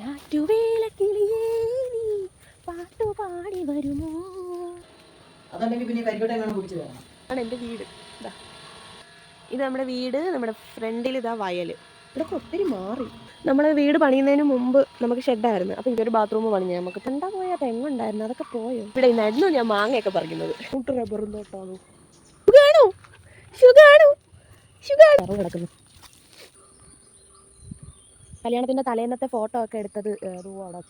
ഞാറ്റുവേല കിളിയേ നീ പാട്ടുപാടി വരുമോ? അതുണ്ടെങ്കിൽ പിന്നെ കരിക്കോട്ട കുടിച്ചു തരണം ആണ് എന്റെ വീട്. ഇതാ ഇത് നമ്മുടെ വീട് നമ്മുടെ ഫ്രണ്ടിൽ ഇതാ വയൽ. ഇതൊക്കെ ഒത്തിരി മാറി. നമ്മൾ വീട് പണിയുന്നതിന് മുമ്പ് നമുക്ക് ഷെഡായിരുന്നു. അപ്പോൾ ഇതൊരു ബാത്റൂം പണിഞ്ഞു. നമുക്ക് എന്താ പോയ? തെങ്ങുണ്ടായിരുന്നു അതൊക്കെ പോയോ? ഇവിടെ ഇന്നായിരുന്നു ഞാൻ മാങ്ങയൊക്കെ പറിക്കുന്നത്. കൂട്ട് റബ്ബറും തോട്ടാണോ? സുഖാണോ സുഖാണോ സുഖാണോ കിടക്കുന്നു. കല്യാണത്തിന്റെ തലേന്നത്തെ ഫോട്ടോ ഒക്കെ എടുത്തത് അവിടെ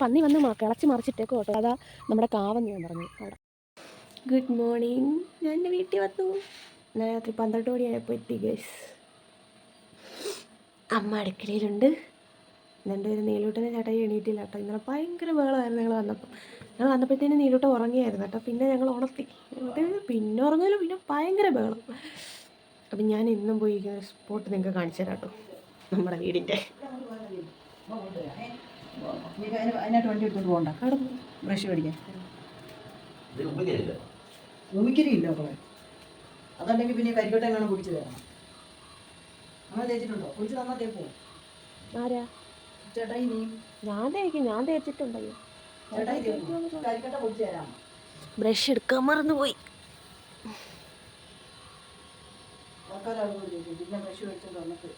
പന്നി വന്ന് കിളച്ച് മറിച്ചിട്ടേക്ക് കേട്ടോ അതാ നമ്മുടെ കാവെന്ന് ഞാൻ പറഞ്ഞു. അവിടെ. ഗുഡ് മോർണിംഗ് ഞാൻ എന്റെ വീട്ടിൽ വന്നു. ഞാൻ രാത്രി പന്ത്രണ്ട് മണിയായപ്പോൾ എത്തി ഗേസ് അമ്മ അടുക്കളയിലുണ്ട്. രണ്ടുപേരും നീലൂട്ടനെ ചേട്ടായി എണീറ്റില്ല കേട്ടോ. ഇന്നലെ ഭയങ്കര ബഹളമായിരുന്നു ഞങ്ങൾ വന്നപ്പോൾ. ഞങ്ങൾ വന്നപ്പോഴത്തേന് നീലൂട്ട ഉറങ്ങിയായിരുന്നു കേട്ടോ. പിന്നെ ഞങ്ങൾ ഉണർത്തി. പിന്നെ ഉറങ്ങിയാലും പിന്നെ ഭയങ്കര ബഹളം. അപ്പം ഞാൻ ഇന്നും പോയി സ്പോട്ട് നിങ്ങൾക്ക് കാണിച്ചു തരാം കേട്ടോ. നമ്മുടെ വീടിന്റെ. ബ്രഷ് മേടിക്കാൻ ഉമിക്കരി ഇല്ല അതല്ലെങ്കിൽ പിന്നെ കരിക്കോട്ട എങ്ങനെ കുടിച്ചു തരണം അങ്ങനെ തേച്ചിട്ടുണ്ടോ കുടിച്ച് തന്നാ തേപ്പോ ആരാ? ചേട്ടായി നീ ഞാൻ തേക്കും ഞാൻ ചേട്ടായി കരിക്കട്ട കുടിച്ചു തരാം ബ്രഷ് എടുക്കാൻ ആൾക്കാരാണ് പിന്നെ ബ്രഷ് മേടിച്ചോണ്ട് വന്നിട്ട്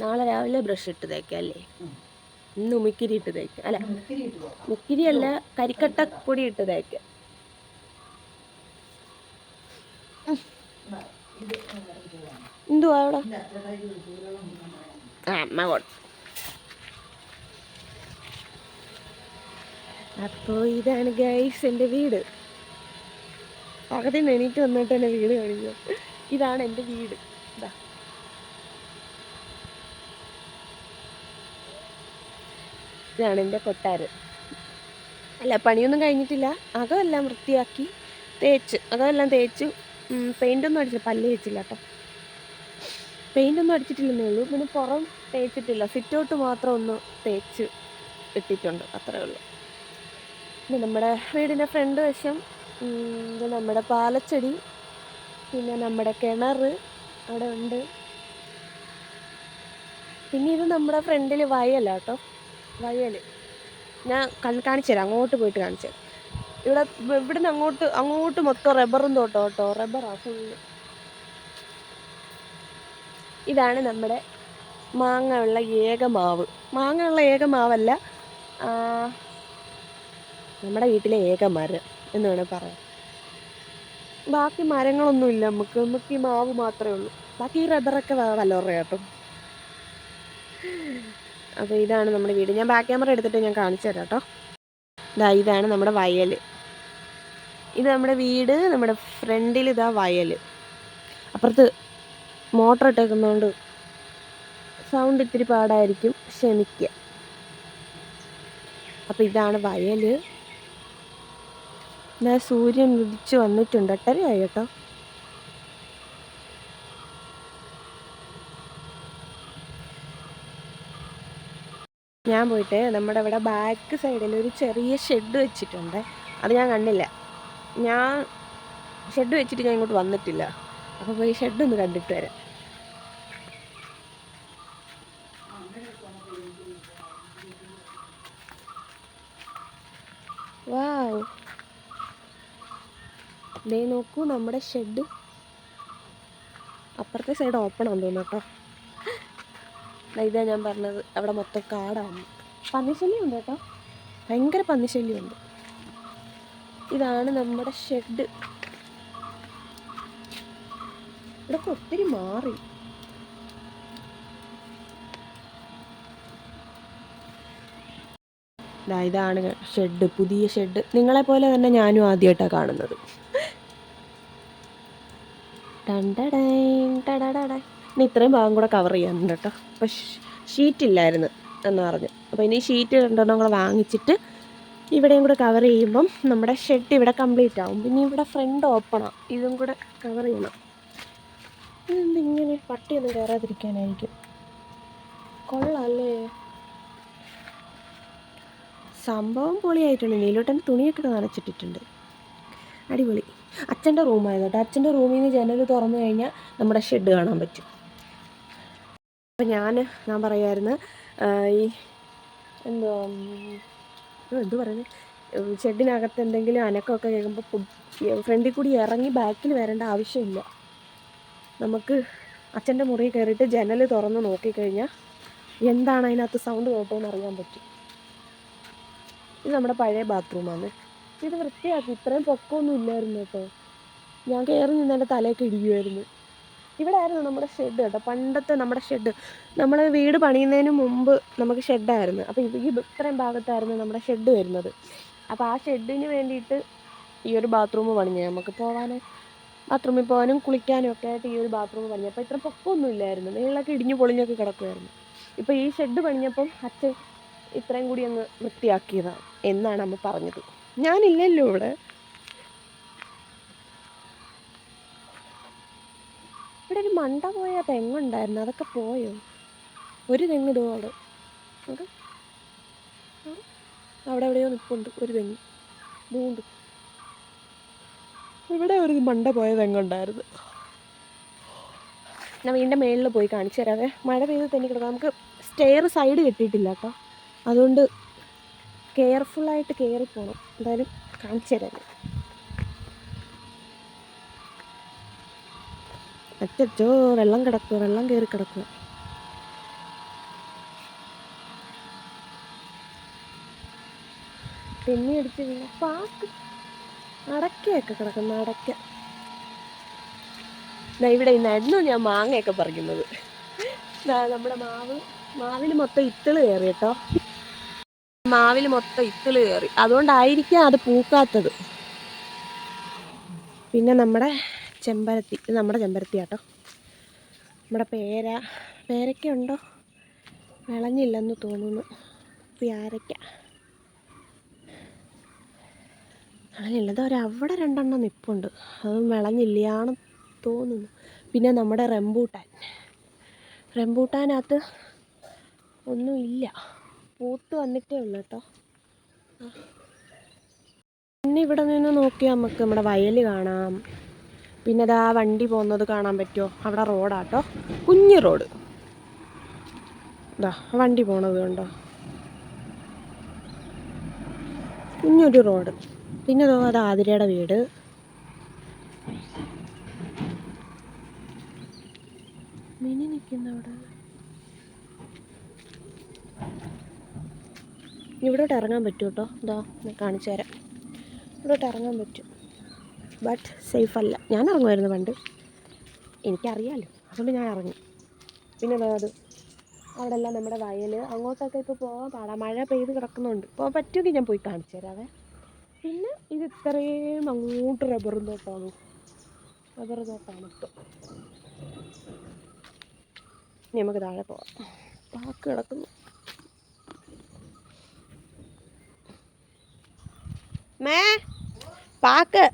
നാളെ രാവിലെ ബ്രഷ് ഇട്ട് തേക്കാം അല്ലേ. ഇന്ന് ഉമിക്കിരി ഇട്ട് തേക്കാം. അല്ല മുക്കിരി അല്ല കരിക്കട്ട പൊടി ഇട്ട് തേക്കാം. എന്തുവാ അവിടെ. ആ അമ്മ അപ്പോൾ ഇതാണ് ഗൈസ് എന്റെ വീട്. അകത്തിന് എണീറ്റ് വന്നിട്ട് എന്റെ വീട് കാണിച്ചു ഇതാണ് എന്റെ വീട്. ഇതാ ഇതാണ് എന്റെ കൊട്ടാരം. അല്ല പണിയൊന്നും കഴിഞ്ഞിട്ടില്ല. അകമെല്ലാം വൃത്തിയാക്കി തേച്ച് അകമെല്ലാം തേച്ച് പെയിന്റൊന്നും അടിച്ചില്ല. പല്ല് തേച്ചില്ല കേട്ടോ. പെയിന്റ് ഒന്നും അടിച്ചിട്ടില്ലെന്നേ ഉള്ളൂ. പിന്നെ പുറം തേച്ചിട്ടില്ല. സിറ്റൗട്ട് മാത്രം ഒന്ന് തേച്ച് ഇട്ടിട്ടുണ്ട്. അത്രേ ഉള്ളൂ. പിന്നെ നമ്മുടെ വീടിന്റെ ഫ്രണ്ട് വശം. ഇത് നമ്മുടെ പാലച്ചെടി. പിന്നെ നമ്മുടെ കിണർ അവിടെ ഉണ്ട് പിന്നെ ഇത് നമ്മുടെ ഫ്രണ്ടിൽ വയലാ കേട്ടോ വയൽ ഞാൻ കാണിച്ചു തരാം. അങ്ങോട്ട് പോയിട്ട് കാണിച്ചു തരാം. ഇവിടെ ഇവിടുന്ന് അങ്ങോട്ട് അങ്ങോട്ട് മൊത്തം റബ്ബറും തോട്ടോ കേട്ടോ. റബ്ബറാ ഫുള്ള് ഇതാണ് നമ്മുടെ മാങ്ങ ഉള്ള ഏക മാവ്. മാങ്ങ ഉള്ള നമ്മുടെ വീട്ടിലെ ഏക മരം എന്ന് വേണേൽ പറയാം. ബാക്കി മരങ്ങളൊന്നുമില്ല നമുക്ക്. നമുക്ക് ഈ മാവ് മാത്രമേ ഉള്ളൂ. ബാക്കി ഈ റബ്ബറൊക്കെ വല്ലവരുടെ കേട്ടോ. അപ്പോൾ ഇതാണ് നമ്മുടെ വീട്. ഞാൻ ബാക്ക് ക്യാമറ എടുത്തിട്ട് ഞാൻ കാണിച്ചു തരാം കേട്ടോ. ഇതാ ഇതാണ് നമ്മുടെ വയൽ ഇത് നമ്മുടെ വീട് നമ്മുടെ ഫ്രണ്ടിൽ ഇതാ വയൽ അപ്പുറത്ത് മോട്ടർ ഇട്ടേക്കുന്നതുകൊണ്ട് സൗണ്ട് ഇത്തിരി പാടായിരിക്കും. ക്ഷമിക്കുക അപ്പോൾ ഇതാണ് വയൽ സൂര്യൻ ഉദിച്ച് വന്നിട്ടുണ്ട്. എട്ടരയായി കേട്ടോ. ഞാൻ പോയിട്ട് നമ്മുടെ ഇവിടെ ബാക്ക് സൈഡിൽ ഒരു ചെറിയ ഷെഡ് വെച്ചിട്ടുണ്ട്. അത് ഞാൻ കണ്ടില്ല. ഞാൻ ഷെഡ് വെച്ചിട്ട് ഞാൻ ഇങ്ങോട്ട് വന്നിട്ടില്ല. അപ്പോൾ പോയി ഷെഡ് ഒന്ന് കണ്ടിട്ട് വരാം. വാവ്. ദേ നോക്കൂ നമ്മുടെ ഷെഡ്. അപ്പുറത്തെ സൈഡ് ഓപ്പൺ ആണെന്ന് തോന്നുന്നു കേട്ടോ. ഇതാ ഞാൻ പറഞ്ഞത് അവിടെ മൊത്തം കാടാണ്. പന്നിശല്യം ഉണ്ട് കേട്ടോ? ഭയങ്കര പന്നിശല്യമുണ്ട്. ഇതാണ് നമ്മുടെ ഷെഡ്. ഇവിടെ ഒത്തിരി മാറി. ഇതാണ് ഷെഡ് പുതിയ ഷെഡ്. നിങ്ങളെ പോലെ തന്നെ ഞാനും ആദ്യമായിട്ടാണ് കാണുന്നത്. ടണ്ടടൈ ടടടടൈ. ഇനി ഇത്രയും ഭാഗം കൂടെ കവർ ചെയ്യാനുണ്ട് കേട്ടോ അപ്പോൾ ഷീറ്റില്ലായിരുന്നു എന്ന് പറഞ്ഞു. അപ്പോൾ ഇനി ഷീറ്റ് രണ്ടെണ്ണം കൂടെ വാങ്ങിച്ചിട്ട് ഇവിടെയും കൂടെ കവർ ചെയ്യുമ്പം നമ്മുടെ ഷെഡ് ഇവിടെ കംപ്ലീറ്റ് ആവും. പിന്നെ ഇവിടെ ഫ്രണ്ട് ഓപ്പണാണ് ഇതും കൂടെ കവർ ചെയ്യണം. ഇതെന്തിങ്ങനെ പട്ടിയൊന്നും കയറാതിരിക്കാനായിരിക്കും? കൊള്ളാല്ലേ? സംഭവം പൊളിയായിട്ടുണ്ട്. നീലോട്ടൻ തുണിയൊക്കെ നനച്ചിട്ടിട്ടുണ്ട്. അടിപൊളി. അച്ഛന്റെ റൂമായിരുന്നു കേട്ടോ അച്ഛന്റെ റൂമിൽ നിന്ന് ജനൽ തുറന്നു കഴിഞ്ഞാൽ നമ്മുടെ ഷെഡ് കാണാൻ പറ്റും. അപ്പം ഞാൻ ഞാൻ പറയുമായിരുന്നു ഈ എന്തോ എന്ത് പറയുന്നത് ഷെഡിനകത്ത് എന്തെങ്കിലും അനക്കമൊക്കെ കേൾക്കുമ്പോൾ ഫ്രണ്ടിൽ കൂടി ഇറങ്ങി ബാക്കിൽ വരേണ്ട ആവശ്യമില്ല. നമുക്ക് അച്ഛന്റെ മുറി കയറിയിട്ട് ജനൽ തുറന്ന് നോക്കിക്കഴിഞ്ഞാൽ എന്താണ് അതിനകത്ത് സൗണ്ട് കേട്ടതെന്ന് അറിയാൻ പറ്റും. ഇത് നമ്മുടെ പഴയ ബാത്റൂമാണ് ഇത് വൃത്തിയാക്കി ഇത്രയും പൊക്കമൊന്നും ഇല്ലായിരുന്നു കേട്ടോ. ഞാൻ കയറി നിന്നെന്റെ തലയൊക്കെ ഇടിക്കുമായിരുന്നു ഇവിടെ ആയിരുന്നു നമ്മുടെ ഷെഡ് കേട്ടോ. പണ്ടത്തെ നമ്മുടെ ഷെഡ് നമ്മൾ വീട് പണിയുന്നതിന് മുമ്പ് നമുക്ക് ഷെഡായിരുന്നു അപ്പോൾ ഈ ഇത്രയും ഭാഗത്തായിരുന്നു നമ്മുടെ ഷെഡ് വരുന്നത്. അപ്പോൾ ആ ഷെഡിന് വേണ്ടിയിട്ട് ഈ ഒരു ബാത്റൂം പണിഞ്ഞു. നമുക്ക് പോകാൻ ബാത്റൂമിൽ പോകാനും കുളിക്കാനും ഒക്കെ ആയിട്ട് ഈ ഒരു ബാത്റൂം പണിഞ്ഞു. അപ്പോൾ ഇത്ര പൊക്കമൊന്നും ഇല്ലായിരുന്നു. നീളൊക്കെ ഇടിഞ്ഞു പൊളിഞ്ഞൊക്കെ കിടക്കുമായിരുന്നു ഇപ്പോൾ ഈ ഷെഡ് പണിഞ്ഞപ്പം അച്ഛൻ ഇത്രയും കൂടി അങ്ങ് വൃത്തിയാക്കിയതാണ് എന്നാണ് അമ്മ പറഞ്ഞത്. ഞാനില്ലല്ലോ ഇവിടെ. ഇവിടെ ഒരു മണ്ട പോയ തെങ്ങുണ്ടായിരുന്നു. അതൊക്കെ പോയോ? ഒരു തെങ്ങ് ഇതുപോലെ അവിടെ. എവിടെയോ നിൽപ്പുണ്ട് ഒരു തെങ്ങ്. ഇതുകൊണ്ട്. ഇവിടെ ഒരു മണ്ട പോയ തെങ്ങുണ്ടായിരുന്നു. ഞാൻ വീണ്ടും മേളിൽ പോയി കാണിച്ചു തരാവേ. മഴ പെയ്ത് തന്നെ കിടക്കാം നമുക്ക് സ്റ്റെയർ സൈഡ് കിട്ടിയിട്ടില്ല കേട്ടോ. അതുകൊണ്ട് കെയർഫുള്ളായിട്ട് കയറി പോകണം എന്തായാലും കാണിച്ചു തരാം അച്ചോ വെള്ളം കിടക്കുക വെള്ളം കയറി കിടക്കുക തെന്നി അടിച്ച് പാക്ക്. അടക്കയൊക്കെ കിടക്കുന്ന അടക്ക ഇവിടെ ഇന്നായിരുന്നു ഞാൻ മാങ്ങയൊക്കെ പറിക്കുന്നത്. നമ്മുടെ മാവ്. മാവിൽ മൊത്തം ഇത്തിൾ കയറി കേട്ടോ. മാവിൽ മൊത്തം ഇത്തിൾ കയറി. അതുകൊണ്ടായിരിക്കാം അത് പൂക്കാത്തത്. പിന്നെ നമ്മുടെ ചെമ്പരത്തി. ഇത് നമ്മുടെ ചെമ്പരത്തി കേട്ടോ നമ്മുടെ പേര. പേരയ്ക്ക ഉണ്ടോ വിളഞ്ഞില്ലെന്ന് തോന്നുന്നു. പ്യാരയ്ക്ക വിളഞ്ഞില്ല. ഇതാ ഒരു അവിടെ രണ്ടെണ്ണം നിപ്പുണ്ട്. അതും വിളഞ്ഞില്ലയാണ് തോന്നുന്നു. പിന്നെ നമ്മുടെ റംബൂട്ടാൻ. റംബൂട്ടാനകത്ത് ഒന്നുമില്ല പൂത്ത് വന്നിട്ടേ ഉള്ളൂ കേട്ടോ. പിന്നെ ഇവിടെ നിന്ന് നോക്കിയാൽ നമുക്ക് നമ്മുടെ വയൽ കാണാം. പിന്നെ അതാ വണ്ടി പോകുന്നത് കാണാൻ പറ്റുമോ? അവിടെ റോഡാട്ടോ. കുഞ്ഞു റോഡ്. ഇതാ വണ്ടി പോണത് കണ്ടോ? കുഞ്ഞൊരു റോഡ്. പിന്നെ അതോ അത് ആതിരയുടെ വീട്. മിനി നിൽക്കുന്ന അവിടെ ഇവിടോട്ട് ഇറങ്ങാൻ പറ്റൂട്ടോ ഇതാ കാണിച്ചു തരാം ഇവിടോട്ട് ഇറങ്ങാൻ പറ്റും. ബട്ട് സേഫ് അല്ല. ഞാൻ ഇറങ്ങുമായിരുന്നു പണ്ട്. എനിക്കറിയാമല്ലോ അതുകൊണ്ട് ഞാൻ ഇറങ്ങി. പിന്നെ വേറെ അവിടെ എല്ലാം നമ്മുടെ വയൽ അങ്ങോട്ടൊക്കെ ഇപ്പോൾ പോകാൻ പാടാ. മഴ പെയ്ത് കിടക്കുന്നുണ്ട്. പോകാൻ പറ്റുമെങ്കിൽ ഞാൻ പോയി കാണിച്ചു തരാവേ. പിന്നെ ഇത് ഇത്രയും അങ്ങോട്ട് റബ്ബർ തോട്ടമാണ് റബ്ബർ തോട്ടമാണ് ഇപ്പോൾ ഇനി നമുക്ക് താഴെ പോവാം. പാക്ക് കിടക്കുന്നു. മേ പാക്ക്.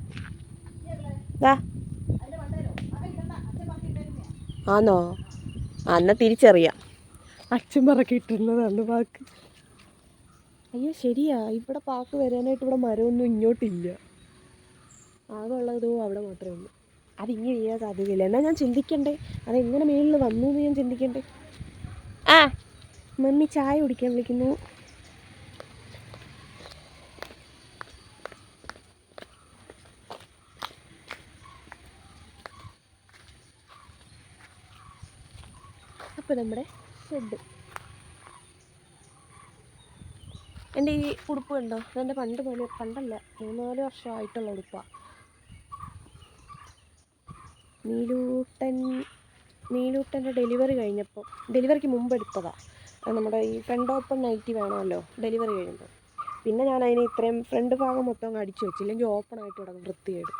ദാ. ആന്നോ? ആ എന്നാൽ തിരിച്ചറിയാം. അച്ഛൻ പറക്കിട്ടിരുന്നതാണ് പാക്ക് അയ്യോ ശരിയാ. ഇവിടെ പാക്ക് വരാനായിട്ട് ഇവിടെ മരമൊന്നും ഇങ്ങോട്ടില്ല. ആകെ ഉള്ളതോ അവിടെ മാത്രമേ ഉള്ളൂ. അതിങ്ങനെ ചെയ്യാൻ സാധ്യതയില്ല. എന്നാൽ ഞാൻ ചിന്തിക്കണ്ടേ? അതെങ്ങനെ മേളിൽ വന്നു എന്ന് ഞാൻ ചിന്തിക്കണ്ടേ? ആ മമ്മി ചായ കുടിക്കാൻ വിളിക്കുന്നു അപ്പോൾ നമ്മുടെ ഷെഡ്. എന്റെ ഈ ഉടുപ്പ് കണ്ടോ? അതെന്റെ പണ്ട് പോലെ പണ്ടല്ല മൂന്നാൽ വർഷമായിട്ടുള്ള ഉടുപ്പാണ് നീലൂട്ടൻ നീലൂട്ടന്റെ ഡെലിവറി കഴിഞ്ഞപ്പോൾ ഡെലിവറിക്ക് മുമ്പ് എടുത്തതാണ് നമ്മുടെ ഈ ഫ്രണ്ട് ഓപ്പൺ നൈറ്റി വേണമല്ലോ ഡെലിവറി കഴിയുമ്പോൾ പിന്നെ ഞാൻ അതിനെ ഇത്രയും ഫ്രണ്ട് ഭാഗം മൊത്തം അടിച്ചു വെച്ചു. ഇല്ലെങ്കിൽ ഓപ്പൺ ആയിട്ട് കിടക്കും വൃത്തികേട്.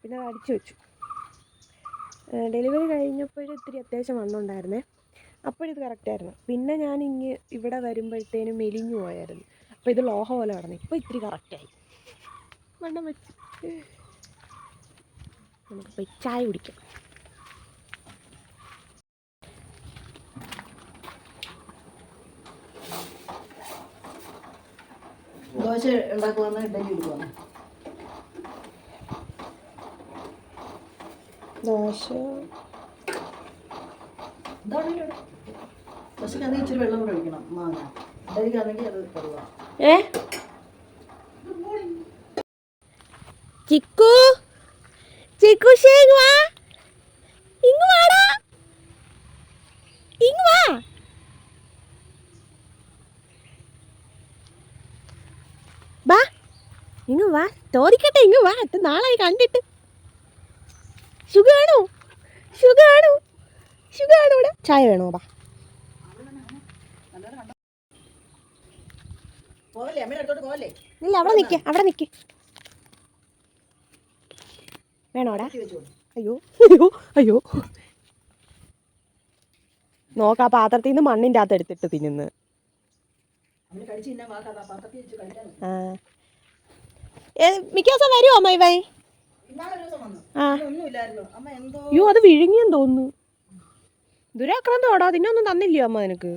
പിന്നെ അത് അടിച്ചു വെച്ചു. ഡെലിവറി കഴിഞ്ഞപ്പോൾ ഇത്തിരി അത്യാവശ്യം വണ്ണം ഉണ്ടായിരുന്നേ അപ്പോഴിത് കറക്റ്റായിരുന്നു പിന്നെ ഞാൻ ഇങ്ങ് ഇവിടെ വരുമ്പോഴത്തേനും മെലിഞ്ഞു പോയായിരുന്നു. അപ്പോൾ ഇത് ലോഹ പോലെ കിടന്നു ഇപ്പോൾ ഇത്തിരി കറക്റ്റായി വണ്ണം വെച്ച്. നമുക്കിപ്പോൾ ചായ കുടിക്കാം. ദോശ ഉണ്ടാക്കുവാന്ന് ഇഡലി ദോശ ഇച്ചിരി വെള്ളം ഒഴിക്കണം മാങ്ങ. അത് ചിക്കു? ചിക്കു വാ. ഇങ്ങ് വാടാ. വാ. വാ വാ. ചോദിക്കട്ടെ ഇങ്ങ് വാ. നാളായി കണ്ടിട്ട്. സുഖാണോ സുഖാണോ സുഖാണോ ഇവിടെ. ചായ വേണോ ബാ? ഇല്ല അവിടെ നിൽക്ക് അവിടെ നിൽക്ക് വേണോടാ അയ്യോ അയ്യോ അയ്യോ. നോക്ക ആ പാത്രത്തിൽ നിന്ന് മണ്ണിന്റെ അകത്ത് എടുത്തിട്ട് തിന്നുന്നു. മിക്ക ദിവസം വരുമോ അമ്മ ഇവൻ? വന്നു. ആ. അയ്യോ അത് വിഴുങ്ങിയെന്ന് തോന്നുന്നു. ദുരാക്രാന്തോടാ അതിനൊന്നും തന്നില്ലയോ അമ്മ നിനക്ക്?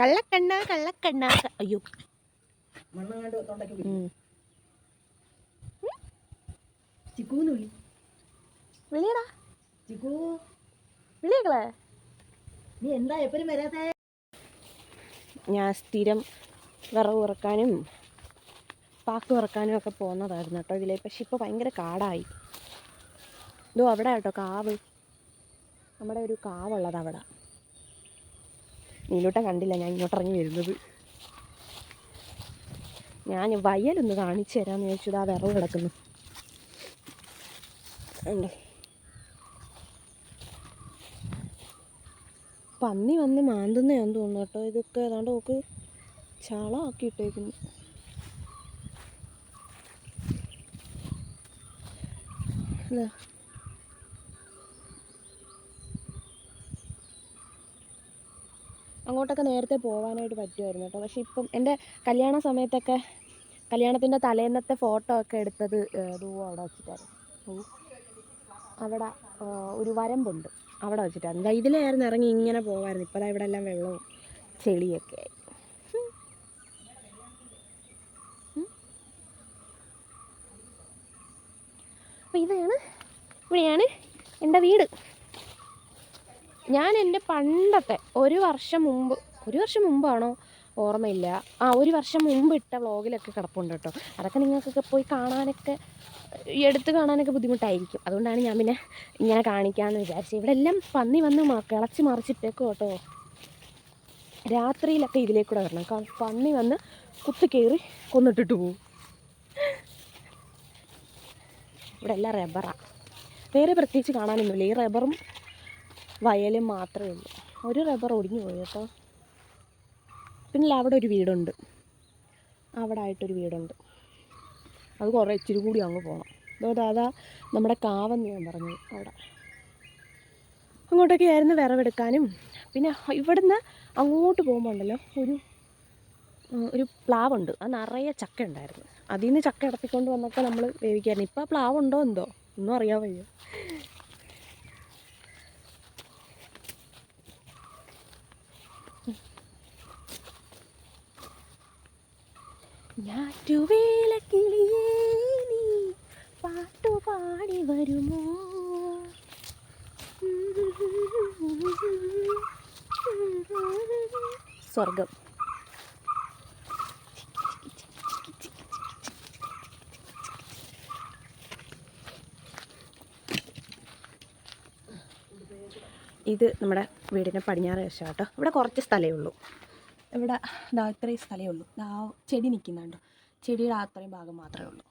കള്ളക്കണ്ണ കള്ളക്കണ്ണ. അയ്യോ. വിളിയടാ. വിളിയക്കളെ. നീ എന്താ എപ്പോഴും വരാത്തെ? ഞാൻ സ്ഥിരം വിറവ് ഇറക്കാനും പാക്ക് പറക്കാനും ഒക്കെ പോകുന്നതായിരുന്നു കേട്ടോ ഇതിലെ. പക്ഷെ ഇപ്പോൾ ഭയങ്കര കാടായി. ഇതോ അവിടെ കേട്ടോ കാവ്. നമ്മുടെ ഒരു കാവുള്ളത് അവിടെ. നീലൂട്ട കണ്ടില്ല ഞാൻ ഇങ്ങോട്ടിറങ്ങി വരുന്നത്. ഞാൻ വയലൊന്ന് കാണിച്ചു തരാമെന്ന് ചോദിച്ചു ആ വിറവ് കിടക്കുന്നു. പന്നി വന്ന് മാന്തുന്നതാന്ന് തോന്നുന്നു കേട്ടോ. ഇതൊക്കെ ഏതാണ്ട് നോക്ക് ചളമാക്കി ഇട്ടേക്കുന്നു അങ്ങോട്ടൊക്കെ നേരത്തെ പോകാനായിട്ട് പറ്റുമായിരുന്നു കേട്ടോ. പക്ഷേ ഇപ്പം എന്റെ കല്യാണ സമയത്തൊക്കെ കല്യാണത്തിന്റെ തലേന്നത്തെ ഫോട്ടോ ഒക്കെ എടുത്തത് ദൂ അവിടെ വെച്ചിട്ടായിരുന്നു. അവിടെ ഒരു വരമ്പുണ്ട് അവിടെ വെച്ചിട്ടായിരുന്നു. ഇതിലായിരുന്നു ഇറങ്ങി ഇങ്ങനെ പോകാമായിരുന്നു ഇപ്പോൾ ഇവിടെ എല്ലാം വെള്ളവും ചെളിയൊക്കെ ആയി. അപ്പോൾ ഇതാണ്. ഇവിടെയാണ് എന്റെ വീട്. ഞാൻ എന്റെ പണ്ടത്തെ ഒരു വർഷം മുമ്പ് ഒരു വർഷം മുമ്പാണോ? ഓർമ്മയില്ല. ആ ഒരു വർഷം മുമ്പ് ഇട്ട വ്ളോഗിലൊക്കെ കിടപ്പുണ്ട് കേട്ടോ. അതൊക്കെ നിങ്ങൾക്കൊക്കെ പോയി കാണാനൊക്കെ എടുത്ത് കാണാനൊക്കെ ബുദ്ധിമുട്ടായിരിക്കും. അതുകൊണ്ടാണ് ഞാൻ പിന്നെ ഇങ്ങനെ കാണിക്കാമെന്ന് വിചാരിച്ചത്. ഇവിടെ എല്ലാം പന്നി വന്ന് കിളച്ച് മറിച്ചിട്ടേക്കും കേട്ടോ. രാത്രിയിലൊക്കെ ഇതിലേക്കൂടെ വരണം. കാരണം പന്നി വന്ന് കുത്തി കയറി കൊന്നിട്ടിട്ട് പോവും. ഇവിടെ എല്ലാം റബ്ബറാണ് വേറെ പ്രത്യേകിച്ച് കാണാനൊന്നുമില്ല. ഈ റബ്ബറും വയലും മാത്രമേ ഉള്ളൂ. ഒരു റബ്ബർ ഒടിഞ്ഞു പോയി കേട്ടോ. പിന്നെ അവിടെ ഒരു വീടുണ്ട്. അവിടെ ആയിട്ടൊരു വീടുണ്ട്. അത് കുറേ ഇച്ചിരി കൂടി അങ്ങ് പോകണം അതോ നമ്മുടെ കാവെന്ന് ഞാൻ പറഞ്ഞു. അവിടെ. അങ്ങോട്ടൊക്കെ ആയിരുന്നു വിറവെടുക്കാനും. പിന്നെ ഇവിടുന്ന് അങ്ങോട്ട് പോകുമ്പോൾ ഉണ്ടല്ലോ ഒരു ഒരു പ്ലാവുണ്ട്. അത് നിറയെ ചക്ക ഉണ്ടായിരുന്നു. അതിൽ നിന്ന് ചക്ക ഇടത്തിക്കൊണ്ട് വന്നൊക്കെ നമ്മൾ വേവിക്കായിരുന്നു. ഇപ്പോൾ ആ പ്ലാവ് ഉണ്ടോ എന്തോ? ഒന്നും അറിയാൻ വയ്യ. ഞാറ്റുവേല കിളിയേ നീ വരുമോ? സ്വർഗം ഇത് നമ്മുടെ വീടിന്റെ പടിഞ്ഞാറ് വശം കേട്ടോ ഇവിടെ കുറച്ച് സ്ഥലമേ ഉള്ളൂ. ഇവിടെ ഇതാ ഇത്രയും സ്ഥലമേ ഉള്ളൂ. ആ ചെടി നിൽക്കുന്നുണ്ടോ ചെടിയുടെ അത്രയും ഭാഗം മാത്രമേ ഉള്ളൂ.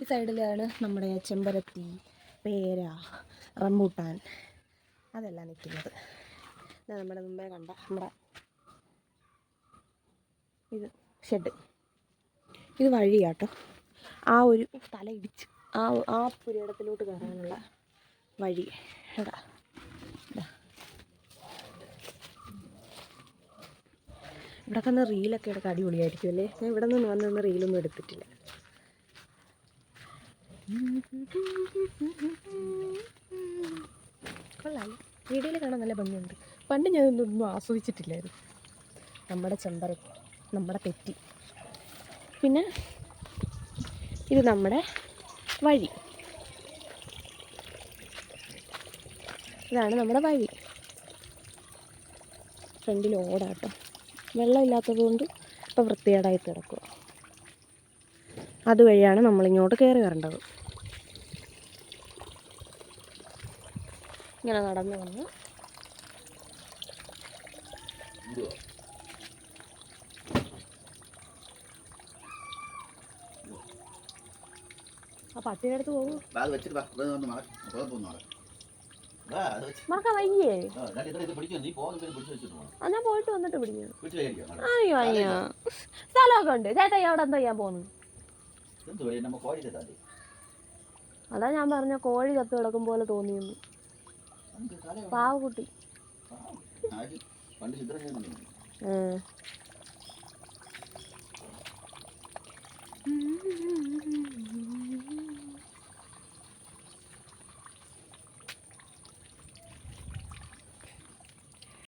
ഈ സൈഡിലാണ് നമ്മുടെ ചെമ്പരത്തി പേര റംബൂട്ടാൻ അതെല്ലാം നിൽക്കുന്നത്. നമ്മുടെ മുമ്പേ കണ്ട നമ്മുടെ ഇത് ഷെഡ് ഇത് വഴിയാട്ടോ. ആ ഒരു തല ഇടിച്ച് ആ ആ പുരയിടത്തിലോട്ട് കയറാനുള്ള വഴി. ഇതാ. ഇവിടെ തന്നെ റീലൊക്കെ എടുക്കാൻ അടിപൊളിയായിരിക്കും അല്ലേ? ഞാൻ ഇവിടെ നിന്ന് വന്നൊന്ന് റീലൊന്നും എടുത്തിട്ടില്ല. കൊള്ളാം വീഡിയോയിൽ കാണാൻ നല്ല ഭംഗിയുണ്ട്. പണ്ട് ഞാൻ ഇതൊന്നും ആസ്വദിച്ചിട്ടില്ലായിരുന്നു. നമ്മുടെ ചെമ്പറ നമ്മുടെ തെറ്റി പിന്നെ ഇത് നമ്മുടെ വഴി. ഇതാണ് നമ്മുടെ വഴി. ഫ്രണ്ടിൽ ഓടാട്ടോ. വെള്ളമില്ലാത്തത് കൊണ്ട് ഇപ്പോൾ വൃത്തികേടായി കിടക്കുക അതുവഴിയാണ് നമ്മളിങ്ങോട്ട് കയറി വരേണ്ടത്. ഇങ്ങനെ നടന്നു വന്ന്. ആ പട്ടിയുടെ അടുത്ത് പോകും മറക്കാൻ വയ്യേ ആ, ഞാൻ പോയിട്ട് വന്നിട്ട് പിടിക്കാം. അയ്യോ അയ്യോ. സ്ഥലമൊക്കെ ഉണ്ട്. ചേട്ടാ അവിടെ എന്താ ചെയ്യാൻ പോകുന്നു നമ്മ കോഴി തട്ടാതെ. അതാ ഞാൻ പറഞ്ഞ കോഴി കത്ത് കിടക്കും പോലെ തോന്നിയെന്ന്. പാവകുട്ടി പാവക്കുട്ടി. പാവം.